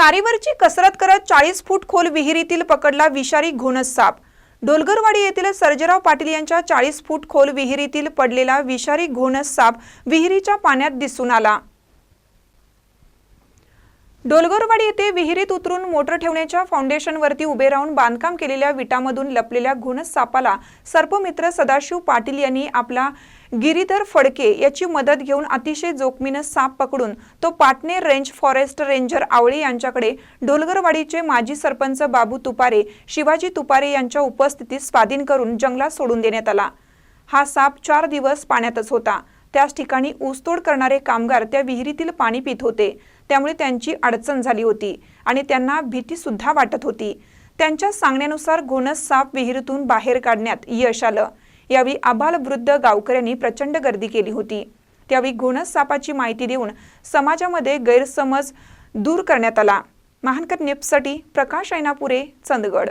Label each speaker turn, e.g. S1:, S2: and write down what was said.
S1: तारेवरची कसरत करत चाळीस फूट खोल विहिरीतील पकडला विषारी घोणस साप. डोलगरवाडी येथील सर्जेराव पाटील यांच्या चाळीस फूट खोल विहिरीतील पडलेला विषारी घोणस साप विहिरीच्या पाण्यात दिसून आला. डोलगोरवाडी येथे विहिरीत उतरून मोटर ठेवण्याच्या फाउंडेशनवरती उभे राहून बांधकाम केलेल्या विटामधून लपलेल्या घुण सापाला सर्पमित्र सदाशिव पाटील यांनी आपला गिरीधर फडके याची मदत घेऊन अतिशय जोखमीनं साप पकडून तो Patne range forest ranger Awale यांच्याकडे डोलगरवाडीचे माजी सरपंच बाबू तुपारे शिवाजी तुपारे यांच्या उपस्थितीत स्वाधीन करून जंगलात सोडून देण्यात आला. हा साप चार दिवस पाण्यातच होता. त्याच ठिकाणी ऊसतोड करणारे कामगार त्या विहिरीतील पाणी पित होते. त्यामुळे त्यांची अडचण झाली होती आणि त्यांना भीतीसुद्धा वाटत होती. त्यांच्या सांगण्यानुसार घोणस साप विहिरीतून बाहेर काढण्यात यश आलं. यावेळी आबाल वृद्ध गावकऱ्यांनी प्रचंड गर्दी केली होती. त्यावेळी घोणस सापाची माहिती देऊन समाजामध्ये गैरसमज दूर करण्यात आला. महानकर निप्ससाठी प्रकाश ऐनापुरे चंदगड.